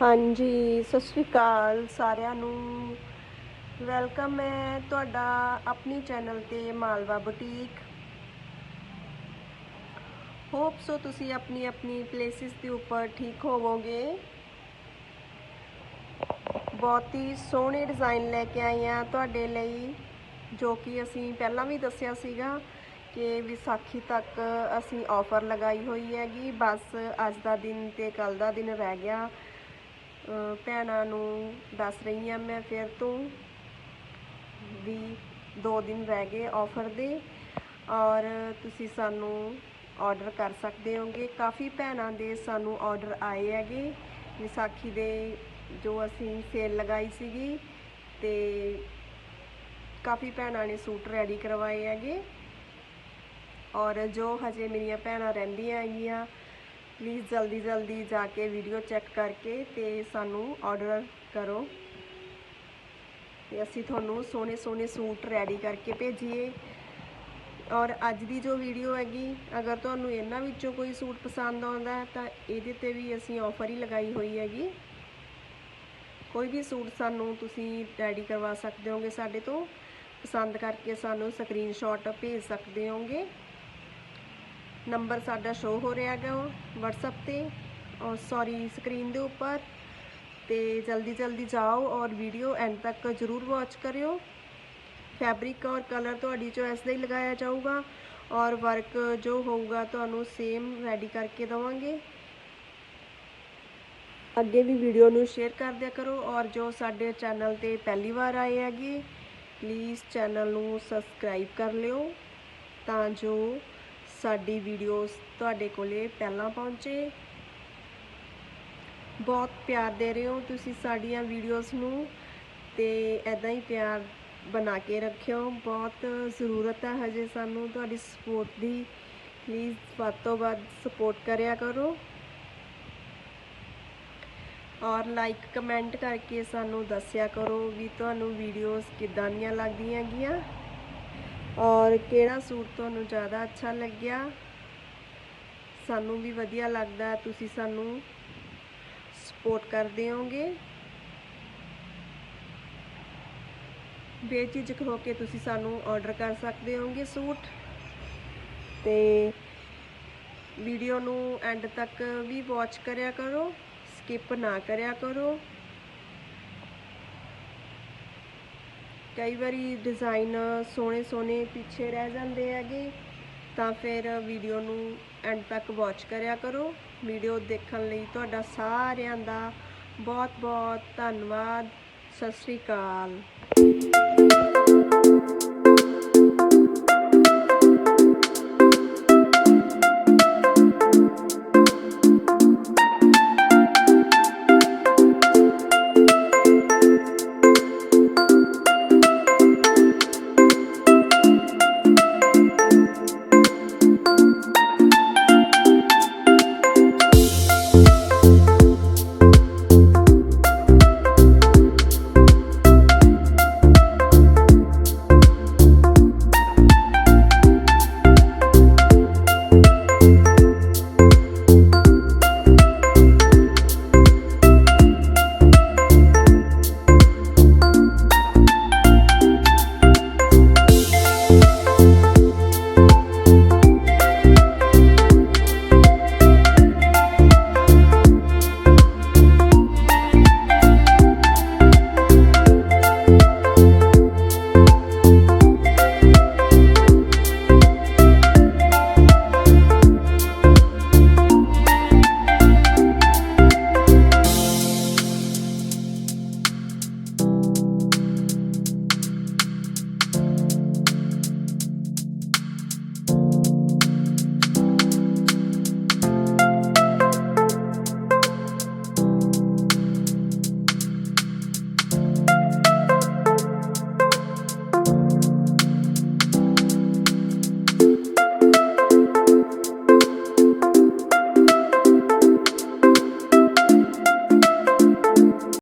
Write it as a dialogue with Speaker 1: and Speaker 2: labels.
Speaker 1: ਹਾਂਜੀ, ਸਤਿ ਸ਼੍ਰੀ ਅਕਾਲ ਸਾਰਿਆਂ ਨੂੰ। ਵੈਲਕਮ ਹੈ ਤੁਹਾਡਾ ਆਪਣੀ ਚੈਨਲ ਤੇ ਮਾਲਵਾ ਬੁਟੀਕ। ਹੋਪ ਸੋ ਤੁਸੀਂ ਆਪਣੀ ਆਪਣੀ ਪਲੇਸਿਸ ਦੇ ਉੱਪਰ ਠੀਕ ਹੋਵੋਗੇ। ਬਹੁਤ ਹੀ ਸੋਹਣੇ ਡਿਜ਼ਾਈਨ ਲੈ ਕੇ ਆਏ ਹਾਂ ਤੁਹਾਡੇ ਲਈ, ਜੋ ਕਿ ਅਸੀਂ ਪਹਿਲਾਂ ਵੀ ਦੱਸਿਆ ਸੀਗਾ ਕਿ ਵਿਸਾਖੀ ਤੱਕ ਅਸੀਂ ਆਫਰ ਲਗਾਈ ਹੋਈ ਹੈਗੀ। ਬਸ ਅੱਜ ਦਾ ਦਿਨ ਤੇ ਕੱਲ ਦਾ ਦਿਨ ਰਹਿ ਗਿਆ। ਭੈਣਾਂ ਨੂੰ ਦੱਸ ਰਹੀ ਹਾਂ ਮੈਂ ਫਿਰ ਤੋਂ ਵੀ 2 ਦਿਨ ਰਹਿ ਗਏ ਆਫਰ ਦੇ ਔਰ ਤੁਸੀਂ ਸਾਨੂੰ ਆਰਡਰ ਕਰ ਸਕਦੇ ਹੋਗੇ। ਕਾਫੀ ਭੈਣਾਂ ਦੇ ਸਾਨੂੰ ਆਰਡਰ ਆਏ ਹੈਗੇ। ਵਿਸਾਖੀ ਦੇ ਜੋ ਅਸੀਂ ਸੇਲ ਲਗਾਈ ਸੀਗੀ ਤੇ ਕਾਫੀ ਭੈਣਾਂ ਨੇ ਸੂਟ ਰੈਡੀ ਕਰਵਾਏ ਹੈਗੇ। ਔਰ ਜੋ ਹਜੇ ਮੇਰੀਆਂ ਭੈਣਾਂ ਰਹਿੰਦੀਆਂ ਹੈਗੀਆਂ ਪਲੀਜ਼ ਜਲਦੀ ਜਲਦੀ ਜਾ ਕੇ ਵੀਡੀਓ ਚੈੱਕ ਕਰਕੇ ਤੇ ਸਾਨੂੰ ਆਰਡਰ ਕਰੋ। ਤੇ ਅਸੀਂ ਤੁਹਾਨੂੰ ਸੋਹਣੇ ਸੋਹਣੇ ਸੂਟ ਰੈਡੀ ਕਰਕੇ ਭੇਜੀਏ। ਔਰ ਅੱਜ ਦੀ ਜੋ ਵੀਡੀਓ ਹੈਗੀ, ਅਗਰ ਤੁਹਾਨੂੰ ਇਹਨਾਂ ਵਿੱਚੋਂ ਕੋਈ ਸੂਟ ਪਸੰਦ ਆਉਂਦਾ ਹੈ ਤਾਂ ਇਹਦੇ ਤੇ ਵੀ ਅਸੀਂ ਆਫਰ ਹੀ ਲਗਾਈ ਹੋਈ ਹੈਗੀ। ਕੋਈ ਵੀ ਸੂਟ ਸਾਨੂੰ ਤੁਸੀਂ ਰੈਡੀ ਕਰਵਾ ਸਕਦੇ ਹੋਗੇ ਸਾਡੇ ਤੋਂ। ਪਸੰਦ ਕਰਕੇ ਸਾਨੂੰ ਸਕਰੀਨਸ਼ਾਟ ਭੇਜ ਸਕਦੇ ਹੋਗੇ। ਨੰਬਰ ਸਾਡਾ ਸ਼ੋ ਹੋ ਰਿਹਾ ਹੈਗਾ WhatsApp ਤੇ। ਔਰ ਸੌਰੀ ਸਕਰੀਨ ਦੇ ਉੱਪਰ। ਤੇ ਜਲਦੀ ਜਲਦੀ ਜਾਓ ਔਰ ਵੀਡੀਓ ਐਂਡ ਤੱਕ ਜ਼ਰੂਰ ਵਾਚ ਕਰਿਓ। ਫੈਬਰਿਕ ਔਰ ਕਲਰ ਤੁਹਾਡੀ ਚੋਇਸ ਦਾ ਹੀ ਲਗਾਇਆ ਜਾਊਗਾ। ਔਰ ਵਰਕ ਜੋ ਹੋਊਗਾ ਤੁਹਾਨੂੰ ਸੇਮ ਰੈਡੀ ਕਰਕੇ ਦਵਾਂਗੇ। ਅੱਗੇ ਵੀ ਵੀਡੀਓ ਨੂੰ ਸ਼ੇਅਰ ਕਰ ਦਿਆ ਕਰੋ। ਔਰ ਜੋ ਸਾਡੇ ਚੈਨਲ ਤੇ ਪਹਿਲੀ ਵਾਰ ਆਏ ਹੈਗੇ ਪਲੀਜ਼ ਚੈਨਲ ਨੂੰ ਸਬਸਕ੍ਰਾਈਬ ਕਰ ਲਿਓ। ਤਾਂ ਜੋ ਸਾਡੀ ਵੀਡੀਓਜ਼ ਤੁਹਾਡੇ ਕੋਲੇ ਪਹਿਲਾਂ ਪਹੁੰਚੇ। ਬਹੁਤ ਪਿਆਰ ਦੇ ਰਹੇ ਹੋ ਤੁਸੀਂ ਸਾਡੀਆਂ ਵੀਡੀਓਜ਼ ਨੂੰ ਤੇ ਐਦਾਂ ਹੀ ਪਿਆਰ ਬਣਾ ਕੇ ਰੱਖਿਓ। ਬਹੁਤ ਜ਼ਰੂਰਤ ਹੈ ਹਜੇ ਸਾਨੂੰ ਤੁਹਾਡੀ ਸਪੋਰਟ ਦੀ। ਪਲੀਜ਼ ਵੱਧ ਤੋਂ ਵੱਧ ਸਪੋਰਟ ਕਰਿਆ ਕਰੋ। ਔਰ ਲਾਈਕ ਕਮੈਂਟ ਕਰਕੇ ਸਾਨੂੰ ਦੱਸਿਆ ਕਰੋ ਵੀ ਤੁਹਾਨੂੰ ਵੀਡੀਓਜ਼ ਕਿੱਦਾਂ ਦੀਆਂ ਲੱਗਦੀਆਂ ਗੀਆਂ ਔਰ ਕਿਹੜਾ ਸੂਟ ਤੁਹਾਨੂੰ ਜ਼ਿਆਦਾ ਅੱਛਾ ਲੱਗਿਆ? ਸਾਨੂੰ ਵੀ ਵਧੀਆ ਲੱਗਦਾ ਤੁਸੀਂ ਸਾਨੂੰ ਸਪੋਰਟ ਕਰਦੇ ਹੋਗੇ ਬੇਝਿਜਕ ਹੋ ਕੇ ਤੁਸੀਂ ਸਾਨੂੰ ਆਰਡਰ ਕਰ ਸਕਦੇ ਹੋਗੇ ਸੂਟ। ਤੇ ਵੀਡੀਓ ਨੂੰ ਐਂਡ ਤੱਕ ਵੀ ਵਾਚ ਕਰਿਆ ਕਰੋ। ਸਕਿਪ ਨਾ ਕਰਿਆ ਕਰੋ। ਕਈ ਵਾਰੀ ਡਿਜ਼ਾਈਨ ਸੋਹਣੇ ਸੋਹਣੇ ਪਿੱਛੇ ਰਹਿ ਜਾਂਦੇ ਹੈਗੇ, ਤਾਂ ਫਿਰ ਵੀਡੀਓ ਨੂੰ ਐਂਡ ਤੱਕ ਵਾਚ ਕਰਿਆ ਕਰੋ। ਵੀਡੀਓ ਦੇਖਣ ਲਈ ਤੁਹਾਡਾ ਸਾਰਿਆਂ ਦਾ ਬਹੁਤ ਬਹੁਤ ਧੰਨਵਾਦ। ਸਤਿ ਸ਼੍ਰੀ ਅਕਾਲ।